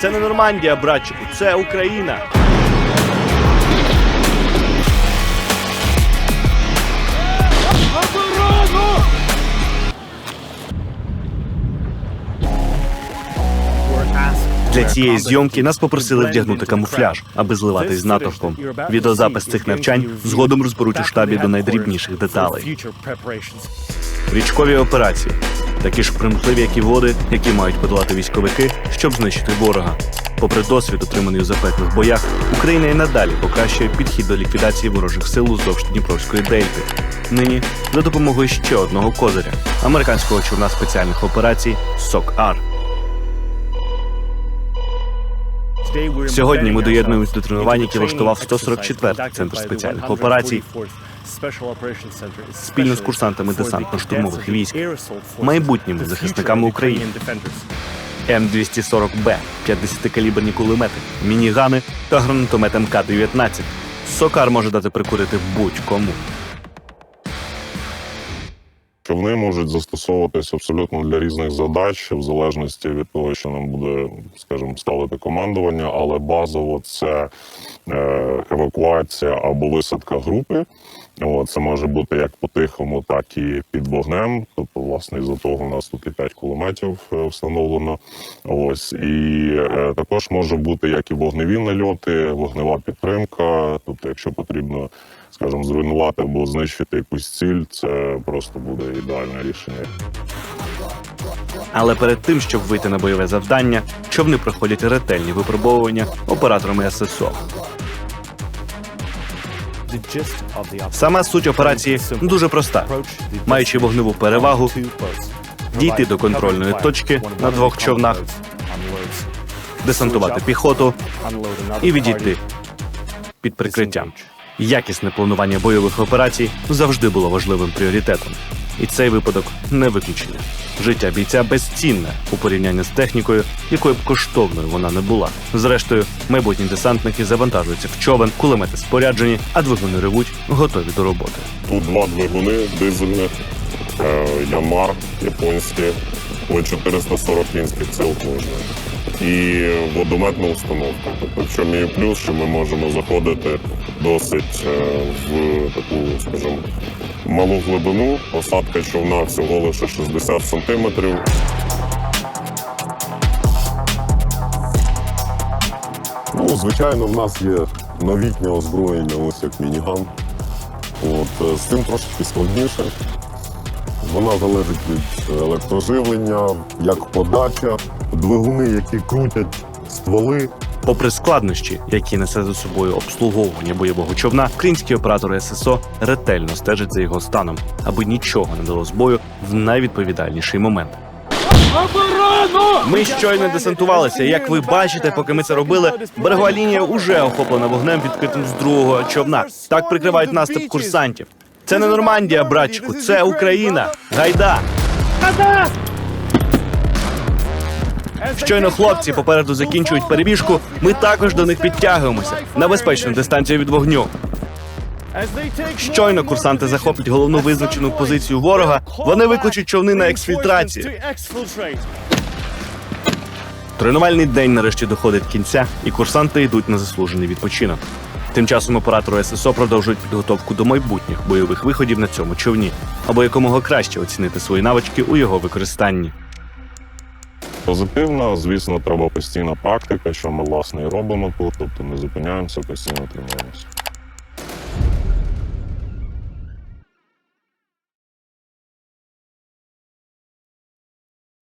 Це не Нормандія, братчику, це Україна. Для цієї зйомки нас попросили вдягнути камуфляж, аби зливатись з натовпом. Відеозапис цих навчань згодом розберуть у штабі до найдрібніших деталей. Річкові операції такі ж примхливі, як і води, які мають подолати військовики, щоб знищити ворога. Попри досвід, отриманий у запеклих боях, Україна і надалі покращує підхід до ліквідації ворожих сил уздовж Дніпровської дельти. Нині за допомогою ще одного козиря американського човна спеціальних операцій СОК-Ар. Сьогодні ми доєднуємось до тренувань, які влаштував 144-й центр спеціальних операцій спільно з курсантами десантно-штурмових військ, майбутніми захисниками України. М240Б, 50-каліберні кулемети, мінігани та гранатомет МК-19. Сокар може дати прикурити будь-кому. Човни можуть застосовуватись абсолютно для різних задач, в залежності від того, що нам буде, скажімо, ставити командування, але базово це е, евакуація або висадка групи. От, це може бути як по-тихому, так і під вогнем. Тобто, власне, із-за того у нас тут і 5 кулеметів е, встановлено. Ось і е, також може бути як і вогневі нальоти, вогнева підтримка. Тобто, якщо потрібно, скажімо, зруйнувати або знищити якусь ціль, це просто буде ідеальне рішення. Але перед тим, щоб вийти на бойове завдання, човни проходять ретельні випробовування операторами ССО. Сама суть операції дуже проста. Маючи вогневу перевагу, дійти до контрольної точки на двох човнах, десантувати піхоту і відійти під прикриттям. Якісне планування бойових операцій завжди було важливим пріоритетом. І цей випадок не виключення. Життя бійця безцінне у порівнянні з технікою, якою б коштовною вона не була. Зрештою, майбутні десантники завантажуються в човен, кулемети споряджені, а двигуни ревуть, готові до роботи. Тут два двигуни дизельних, е, Ямар японські, по 440 кінських сил кожен. І водометна установка. Тобто, в чому є плюс, що ми можемо заходити досить е, в таку, скажімо, малу глибину. Посадка човна всього лише 60 сантиметрів. Ну, звичайно, в нас є новітнє озброєння, ось як мініган. От, е, з цим трошечки складніше. Вона залежить від електроживлення, як подача, двигуни, які крутять стволи. Попри складнощі, які несе за собою обслуговування бойового човна, українські оператори ССО ретельно стежать за його станом, аби нічого не дало збою в найвідповідальніший момент. Ми щойно десантувалися. Як ви бачите, поки ми це робили, берегова лінія уже охоплена вогнем відкритим з другого човна. Так прикривають наступ курсантів. Це не Нормандія, братчику, це Україна. Гайда! Щойно хлопці попереду закінчують перебіжку. Ми також до них підтягуємося на безпечну дистанцію від вогню. Щойно курсанти захоплять головну визначену позицію ворога. Вони викличуть човни на ексфільтрацію. Тренувальний день нарешті доходить кінця, і курсанти йдуть на заслужений відпочинок. Тим часом оператори ССО продовжують підготовку до майбутніх бойових виходів на цьому човні, або якомога краще оцінити свої навички у його використанні. Позитивно, звісно, треба постійна практика, що ми власне і робимо тут, тобто не зупиняємося, постійно тренуємося.